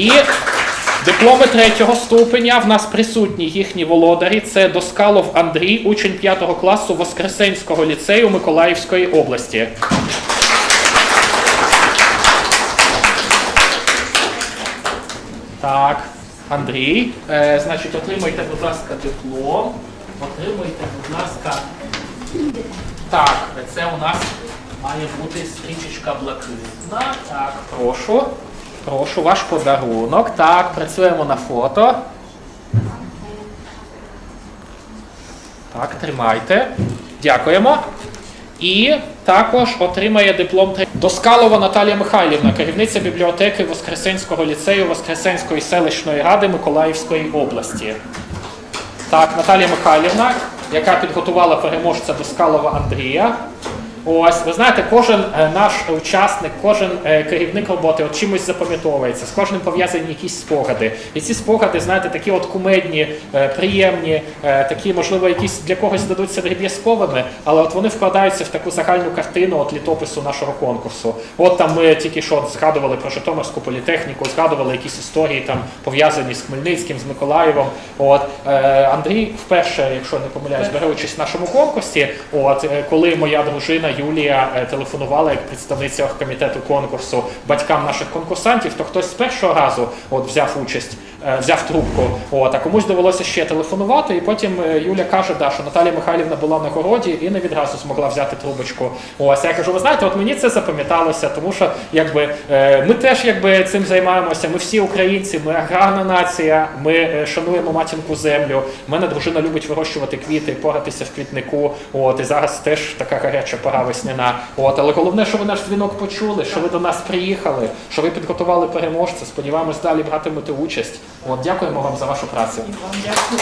І дипломи третього ступеня в нас присутні їхні володарі. Це Доскалов Андрій, учень 5 класу Воскресенського ліцею Миколаївської області. Так, Андрій, е, значить, отримайте, будь ласка, диплом. Отримуйте, будь ласка. Так, це у нас має бути стрічечка блакитна. Так, прошу. Прошу, ваш подарунок. Так, працюємо на фото. Так, тримайте. Дякуємо. І також отримає диплом Доскалова Наталія Михайлівна, керівниця бібліотеки Воскресенського ліцею Воскресенської селищної ради Миколаївської області. Так, Наталія Михайлівна, яка підготувала переможця Доскалова Андрія. Ось, ви знаєте, кожен е, наш учасник, кожен е, керівник роботи от чимось запам'ятовується, з кожним пов'язані якісь спогади. І ці спогади, знаєте, такі от кумедні, е, приємні, такі, можливо, якісь для когось здадуться дріб'язковими, але от вони вкладаються в таку загальну картину от літопису нашого конкурсу. От там ми тільки що згадували про Житомирську політехніку, згадували якісь історії там пов'язані з Хмельницьким, з Миколаєвом. От Андрій вперше, якщо не помиляюсь, бере участь в нашому конкурсі. От коли моя дружина Юлія е, телефонувала як представниця комітету конкурсу батькам наших конкурсантів, то хтось з першого разу от взяв участь, взяв трубку. От а комусь довелося ще телефонувати. І потім е, Юля каже, да, що Наталія Михайлівна була на городі і не відразу змогла взяти трубочку. Ось я кажу, ви знаєте, от мені це запам'яталося, тому що якби е, ми теж якби цим займаємося. Ми всі українці, ми аграрна нація, ми е, шануємо матінку землю. Мене дружина любить вирощувати квіти, поратися в квітнику. От і зараз теж така гаряча пора весняна. От, але головне, що ви наш дзвінок почули, що ви до нас приїхали, що ви підготували переможця. Сподіваємось, далі братимете участь. От дякуємо вам за вашу працю. Вам дякую.